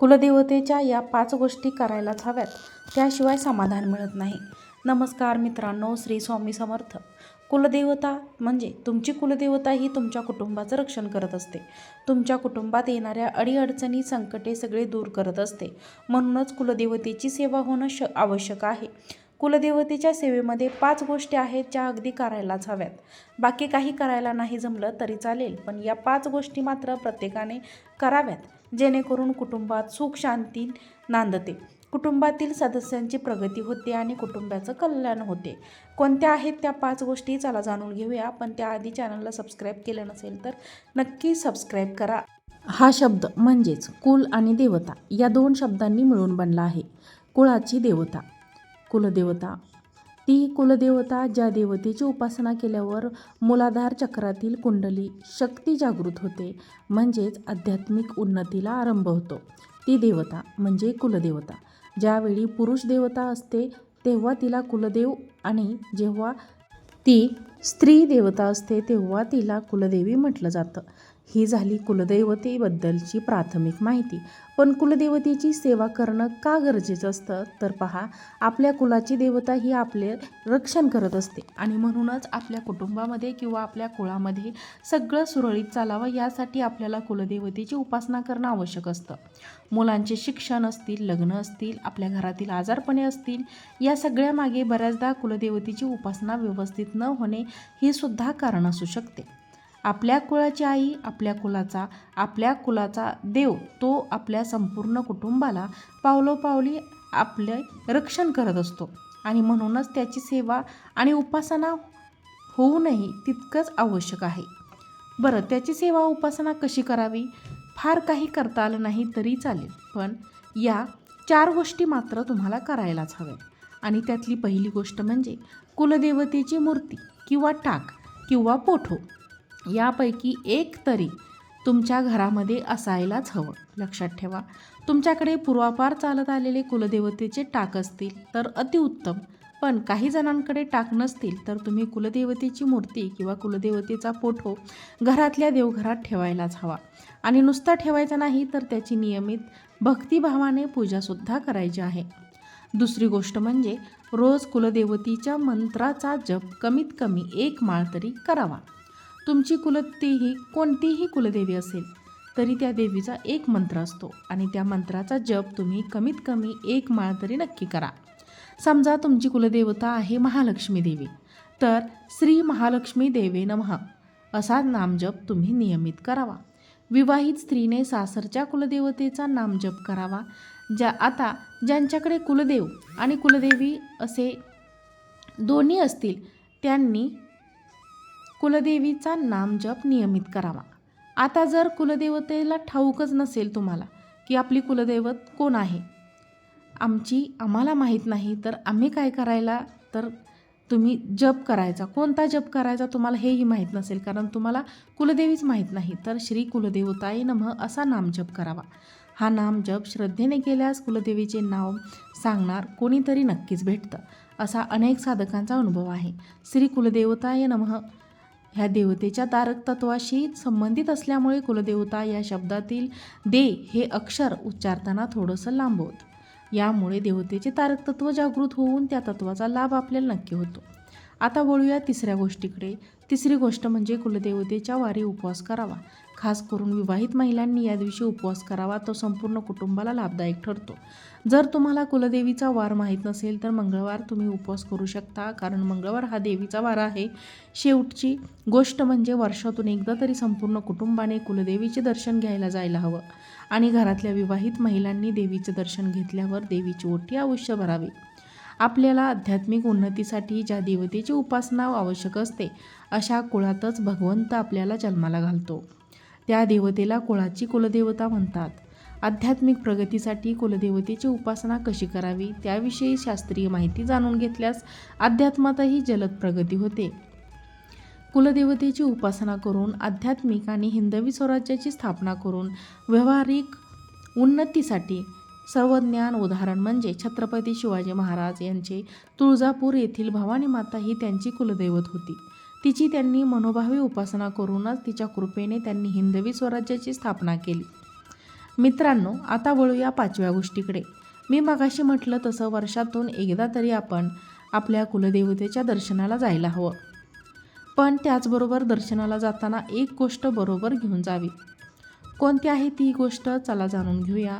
कुलदेवतेच्या या पाच गोष्टी करायलाच हव्यात. त्याशिवाय समाधान मिळत नाही. नमस्कार मित्रांनो श्री स्वामी समर्थ. कुलदेवता म्हणजे तुमची कुलदेवता ही तुमच्या कुटुंबाचं रक्षण करत असते. तुमच्या कुटुंबात येणाऱ्या अडीअडचणी संकटे सगळे दूर करत असते. म्हणूनच कुलदेवतेची सेवा होणं श आवश्यक आहे. कुलदेवतेच्या सेवेमध्ये पाच गोष्टी आहेत ज्या अगदी करायलाच हव्यात. बाकी काही करायला नाही जमलं तरी चालेल पण या पाच गोष्टी मात्र प्रत्येकाने कराव्यात. जेणेकरून कुटुंबात सुख शांती नांदते. कुटुंबातील सदस्यांची प्रगती होते आणि कुटुंबाचं कल्याण होते. कोणत्या आहेत त्या पाच गोष्टी चला जाणून घेऊया पण त्याआधी चॅनलला सबस्क्राईब केलं नसेल तर नक्की सबस्क्राईब करा. हा शब्द म्हणजेच कुल आणि देवता या दोन शब्दांनी मिळून बनला आहे. कुळाची देवता. कुलदेवता ती कुलदेवता ज्या देवतेची उपासना केल्यावर मूलाधार चक्रातील कुंडली शक्ती जागृत होते म्हणजेच आध्यात्मिक उन्नतीला आरंभ होतो. ती देवता म्हणजे कुलदेवता. ज्यावेळी पुरुष देवता असते तेव्हा तिला कुलदेव आणि जेव्हा ती स्त्री देवता असते तेव्हा तिला कुलदेवी म्हटलं जातं. ही झाली कुलदैवतेबद्दलची प्राथमिक माहिती. पण कुलदेवतेची सेवा करणं का गरजेचं असतं? तर पहा आपल्या कुलाची देवता ही आपले रक्षण करत असते. आणि म्हणूनच आपल्या कुटुंबामध्ये किंवा आपल्या कुळामध्ये सगळं सुरळीत चालावं यासाठी आपल्याला कुलदेवतेची उपासना करणं आवश्यक असतं. मुलांचे शिक्षण असतील लग्न असतील आपल्या घरातील आजारपणे असतील या सगळ्यामागे बऱ्याचदा कुलदेवतेची उपासना व्यवस्थित न होणे ही सुद्धा कारण असू शकते. आपल्या कुळाची आई आपल्या कुलाचा आपल्या कुलाचा देव तो आपल्या संपूर्ण कुटुंबाला पावलोपावली आपले रक्षण करत असतो. आणि म्हणूनच त्याची सेवा आणि उपासना होऊनही तितकंच आवश्यक आहे. बरं त्याची सेवा उपासना कशी करावी? फार काही करता आलं नाही तरी चालेल पण या चार गोष्टी मात्र तुम्हाला करायलाच हव्या आणि त्यातली पहिली गोष्ट म्हणजे कुलदेवतेची मूर्ती किंवा टाक किंवा पोठो. यापैकी एक तरी तुमच्या घरामध्ये असायलाच हवं. लक्षात ठेवा तुमच्याकडे पूर्वापार चालत आलेले कुलदेवतेचे टाक असतील तर अतिउत्तम पण काही जणांकडे टाक नसतील तर तुम्ही कुलदेवतेची मूर्ती किंवा कुलदेवतेचा पोठो घरातल्या देवघरात ठेवायलाच हवा. आणि नुसता ठेवायचा नाही तर त्याची नियमित भक्तिभावाने पूजासुद्धा करायची आहे. दुसरी गोष्ट म्हणजे रोज कुलदेवतीच्या मंत्राचा जप कमीत कमी एक माळ तरी करावा. तुमची कुलतीही कोणतीही कुलदेवी असेल तरी त्या देवीचा एक मंत्र असतो आणि त्या मंत्राचा जप तुम्ही कमीत कमी एक माळ तरी नक्की करा. समजा तुमची कुलदेवता आहे महालक्ष्मी देवी तर श्री महालक्ष्मी देवे नमः. असा नामजप तुम्ही नियमित करावा. विवाहित स्त्रीने सासरच्या कुलदेवतेचा नामजप करावा ज्या आता ज्यांच्याकडे कुलदेव आणि कुलदेवी असे दोन्ही असतील त्यांनी कुलदेवीचा नामजप नियमित करावा. आता जर कुलदेवतेला ठाऊकच नसेल तुम्हाला की आपली कुलदैवत कोण आहे? आमची आम्हाला माहीत नाही तर आम्ही काय करायला? तर तुम्ही जप करायचा. कोणता जप करायचा तुम्हाला हेही माहीत नसेल कारण तुम्हाला कुलदेवीच माहीत नाही. तर श्री कुलदेवताय नमः असा नामजप करावा. हा नामजप श्रद्धेने केल्यास कुलदेवीचे नाव सांगणार कोणीतरी नक्कीच भेटतं असा अनेक साधकांचा अनुभव आहे. श्री कुलदेवताय नमः ह्या देवतेच्या तारक तत्वाशी संबंधित असल्यामुळे कुलदेवता या शब्दातील दे हे अक्षर उच्चारताना थोडंसं लांबवत. यामुळे देवतेचे तारक तत्व जागृत होऊन त्या तत्वाचा लाभ आपल्याला नक्की होतो. आता वळूया तिसऱ्या गोष्टीकडे. तिसरी गोष्ट म्हणजे कुलदेवतेच्या वारी उपवास करावा. खास करून विवाहित महिलांनी या दिवशी उपवास करावा तो संपूर्ण कुटुंबाला लाभदायक ठरतो. जर तुम्हाला कुलदेवीचा वार माहीत नसेल तर मंगळवार तुम्ही उपवास करू शकता कारण मंगळवार हा देवीचा वार आहे. शेवटची गोष्ट म्हणजे वर्षातून एकदा तरी संपूर्ण कुटुंबाने कुलदेवीचे दर्शन घ्यायला जायला हवं. आणि घरातल्या विवाहित महिलांनी देवीचे दर्शन घेतल्यावर देवीची ओटी अवश्य भरावी. आपल्याला आध्यात्मिक उन्नतीसाठी ज्या देवतेची उपासना आवश्यक असते अशा कुळातच भगवंत आपल्याला जन्माला घालतो. त्या देवतेला कुळाची कुलदेवता म्हणतात. आध्यात्मिक प्रगतीसाठी कुलदेवतेची उपासना कशी करावी त्याविषयी शास्त्रीय माहिती जाणून घेतल्यास अध्यात्मातही जलद प्रगती होते. कुलदेवतेची उपासना करून आध्यात्मिक आणि हिंदवी स्वराज्याची स्थापना करून व्यावहारिक उन्नतीसाठी सर्वज्ञान उदाहरण म्हणजे छत्रपती शिवाजी महाराज यांचे तुळजापूर येथील भवानी माता ही त्यांची कुलदैवत होती. तिची त्यांनी मनोभावी उपासना करूनच तिच्या कृपेने त्यांनी हिंदवी स्वराज्याची स्थापना केली. मित्रांनो आता वळूया पाचव्या गोष्टीकडे. मी मगाशी म्हटलं तसं वर्षातून एकदा तरी आपण आपल्या कुलदेवतेच्या दर्शनाला जायला हवं. पण त्याचबरोबर दर्शनाला जाताना एक गोष्ट बरोबर घेऊन जावी. कोणती आहे ती गोष्ट चला जाणून घेऊया.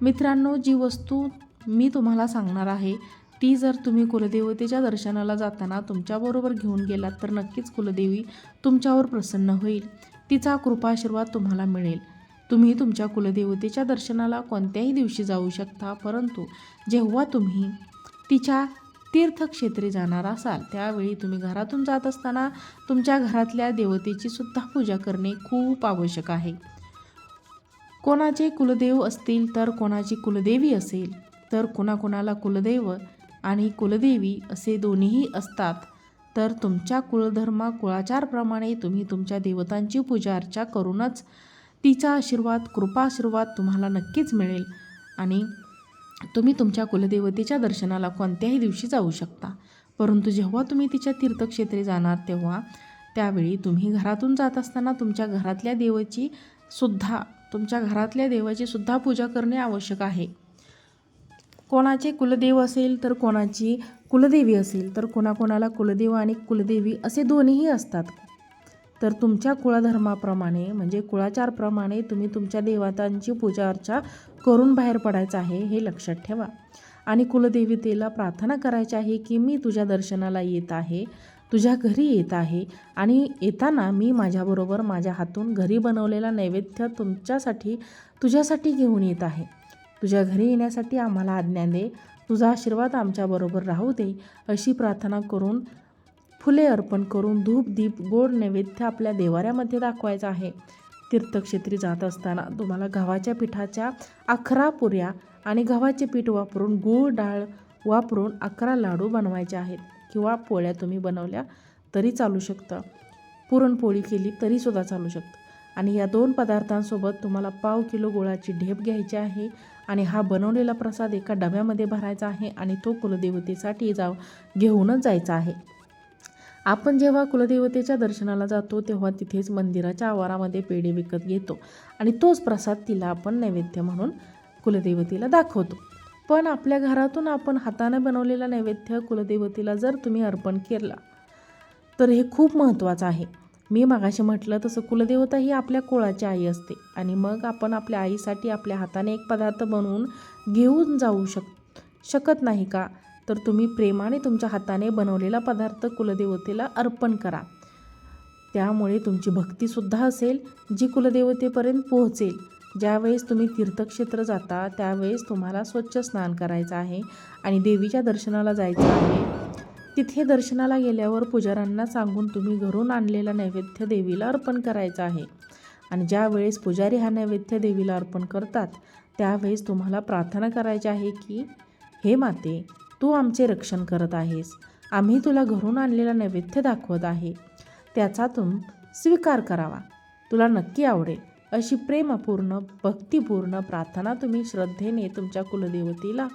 मित्रांनो जी वस्तू मी तुम्हाला सांगणार आहे ती जर तुम्ही कुलदेवतेच्या दर्शनाला जाताना तुमच्याबरोबर घेऊन गेलात तर नक्कीच कुलदेवी तुमच्यावर प्रसन्न होईल. तिचा कृपाशीर्वाद तुम्हाला मिळेल. तुम्ही तुमच्या कुलदेवतेच्या दर्शनाला कोणत्याही दिवशी जाऊ शकता परंतु जेव्हा तुम्ही तिच्या तीर्थक्षेत्री जाणार असाल त्यावेळी तुम्ही घरातून जात असताना तुमच्या घरातल्या देवतेची सुद्धा पूजा करणे खूप आवश्यक आहे. कोणाचे कुलदेव असतील तर कोणाची कुलदेवी असेल तर कोणाकोणाला कुलदैव आणि कुलदेवी असे दोन्हीही असतात. तर तुमच्या कुलधर्मा कुळाचारप्रमाणे तुम्ही तुमच्या देवतांची पूजा अर्चा करूनच तिचा आशीर्वाद कृपाशीर्वाद तुम्हाला नक्कीच मिळेल आणि तुम्ही तुमच्या कुलदेवतेच्या दर्शनाला कोणत्याही दिवशी जाऊ शकता. परंतु जेव्हा तुम्ही तिच्या तीर्थक्षेत्री जाणार तेव्हा त्यावेळी तुम्ही घरातून जात असताना तुमच्या घरातल्या देवाची सुद्धा तुमच्या घरातल्या देवाची सुद्धा पूजा करणे आवश्यक आहे. कोणाचे कुलदेव असेल तर कोणाची कुलदेवी असेल तर कोणाकोणाला कुलदेव आणि कुलदेवी असे दोन्हीही असतात. तर तुमच्या कुळधर्माप्रमाणे म्हणजे कुळाचारप्रमाणे तुम्ही तुमच्या देवतांची पूजा अर्चा करून बाहेर पडायचं आहे हे लक्षात ठेवा. आणि कुलदेवतेला प्रार्थना करायची आहे की मी तुझ्या दर्शनाला येत आहे. तुझ्या घरी येत आहे. आणि येताना मी माझ्याबरोबर माझ्या हातून घरी बनवलेला नैवेद्य तुमच्यासाठी तुझ्यासाठी घेऊन येत आहे. तुझ्या घरी येण्यासाठी आम्हाला आज्ञा दे. तुझा आशीर्वाद आमच्याबरोबर राहू दे. अशी प्रार्थना करून फुले अर्पण करून धूप दीप गोड नैवेद्य आपल्या देवाऱ्यामध्ये दाखवायचं आहे. तीर्थक्षेत्री जात असताना तुम्हाला गव्हाच्या पिठाच्या अकरा पुऱ्या आणि गव्हाचे पीठ वापरून गूळ डाळ वापरून अकरा लाडू बनवायचे आहेत. किंवा पोळ्या तुम्ही बनवल्या तरी चालू शकतं. पुरणपोळी केली तरीसुद्धा चालू शकतं. आणि या दोन पदार्थांसोबत तुम्हाला पाव किलो गुळाची ढेप घ्यायची आहे आणि हा बनवलेला प्रसाद एका डब्यामध्ये भरायचा आहे आणि तो कुलदेवतेसाठी जाव घेऊनच जायचा आहे. आपण जेव्हा कुलदेवतेच्या दर्शनाला जातो तेव्हा तिथेच मंदिराच्या आवारामध्ये पेढे विकत घेतो आणि तोच प्रसाद तिला आपण नैवेद्य म्हणून कुलदेवतेला दाखवतो. पण आपल्या घरातून आपण हाताने बनवलेला नैवेद्य कुलदेवतेला जर तुम्ही अर्पण केला तर हे खूप महत्त्वाचं आहे. मी मागाशी म्हटलं तसं कुलदेवता ही आपल्या कुळाची आई असते आणि मग आपण आपल्या आईसाठी आपल्या हाताने एक पदार्थ बनवून घेऊन जाऊ शक शकत नाही का? तर तुम्ही प्रेमाने तुमच्या हाताने बनवलेला पदार्थ कुलदेवतेला अर्पण करा. त्यामुळे तुमची भक्तीसुद्धा असेल जी कुलदेवतेपर्यंत पोहोचेल. ज्यावेळेस तुम्ही तीर्थक्षेत्र जाता त्यावेळेस तुम्हाला स्वच्छ स्नान करायचं आहे आणि देवीच्या दर्शनाला जायचं आहे. तिथे दर्शनाला गेल्यावर पुजाऱ्यांना सांगून तुम्ही घरून आणलेला नैवेद्य देवीला अर्पण करायचा आहे. आणि ज्या वेळेस पुजारी हा नैवेद्य देवीला अर्पण करतात त्यावेळेस तुम्हाला प्रार्थना करायची आहे की हे माते तू आमचे रक्षण करत आहेस. आम्ही तुला घरून आणलेला नैवेद्य दाखवत आहे. त्याचा तुम स्वीकार करावा. तुला नक्की आवडेल. अशी प्रेमपूर्ण भक्तिपूर्ण प्रार्थना तुम्ही श्रद्धेने तुमच्या कुलदेवतेला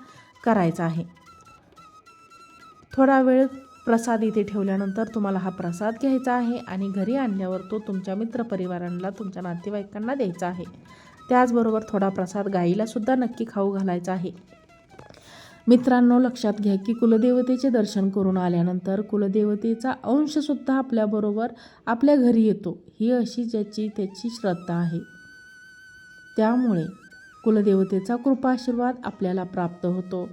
करायचा आहे. थोडा वेळ प्रसाद इथे ठेवल्यानंतर तुम्हाला हा प्रसाद घ्यायचा आहे आणि घरी आणल्यावर तो तुमच्या मित्रपरिवारांना तुमच्या नातेवाईकांना द्यायचा आहे. त्याचबरोबर थोडा प्रसाद गाईला सुद्धा नक्की खाऊ घालायचा आहे. मित्रांनो लक्षात घ्या की कुलदेवतेचे दर्शन करून आल्यानंतर कुलदेवतेचा अंशसुद्धा आपल्याबरोबर आपल्या घरी येतो. ही अशी ज्याची त्याची श्रद्धा आहे. त्यामुळे कुलदेवतेचा कृपाशीर्वाद आपल्याला प्राप्त होतो.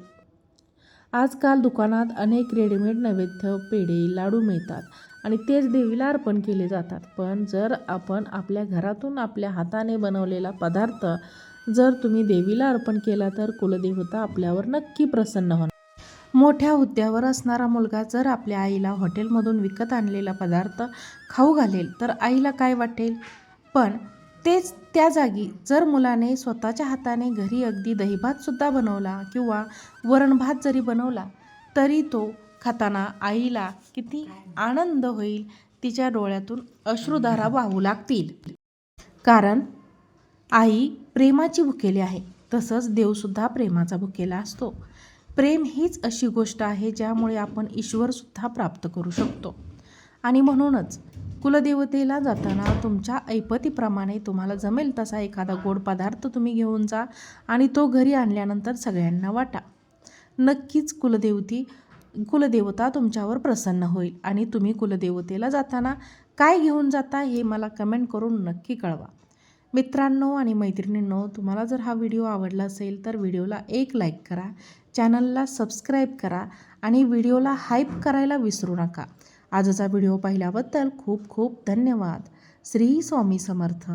आजकाल दुकानात अनेक रेडीमेड नैवेद्य पेढे लाडू मिळतात आणि तेच देवीला अर्पण केले जातात. पण जर आपण आपल्या घरातून आपल्या हाताने बनवलेला पदार्थ जर तुम्ही देवीला अर्पण केला तर कुलदेवता आपल्यावर नक्की प्रसन्न होणार. मोठ्या हुद्द्यावर असणारा मुलगा जर आपल्या आईला हॉटेलमधून विकत आणलेला पदार्थ खाऊ घालेल तर आईला काय वाटेल? पण तेच त्या जागी जर मुलाने स्वतःच्या हाताने घरी अगदी दहीभातसुद्धा बनवला किंवा वरणभात जरी बनवला तरी तो खाताना आईला किती आनंद होईल तिच्या डोळ्यातून अश्रुधारा वाहू लागतील. कारण आई प्रेमाची भुकेली आहे. तसंच देवसुद्धा प्रेमाचा भुकेला असतो. प्रेम हीच अशी गोष्ट आहे ज्यामुळे आपण ईश्वरसुद्धा प्राप्त करू शकतो. आणि म्हणूनच कुलदेवतेला जाताना तुमच्या ऐपतीप्रमाणे तुम्हाला जमेल तसा एखादा गोड पदार्थ तुम्ही घेऊन जा आणि तो घरी आणल्यानंतर सगळ्यांना वाटा. नक्कीच कुलदेवती कुलदेवता तुमच्यावर प्रसन्न होईल. आणि तुम्ही कुलदेवतेला जाताना काय घेऊन जाता हे मला कमेंट करून नक्की कळवा. मित्रांनो आणि मैत्रिणींनो तुम्हाला जर हा व्हिडिओ आवडला असेल तर व्हिडिओला एक लाईक करा चॅनलला सबस्क्राईब करा आणि व्हिडिओला हाईप करायला विसरू नका. आजचा व्हिडिओ पाहिल्याबद्दल खूप खूप धन्यवाद. श्री स्वामी समर्थ.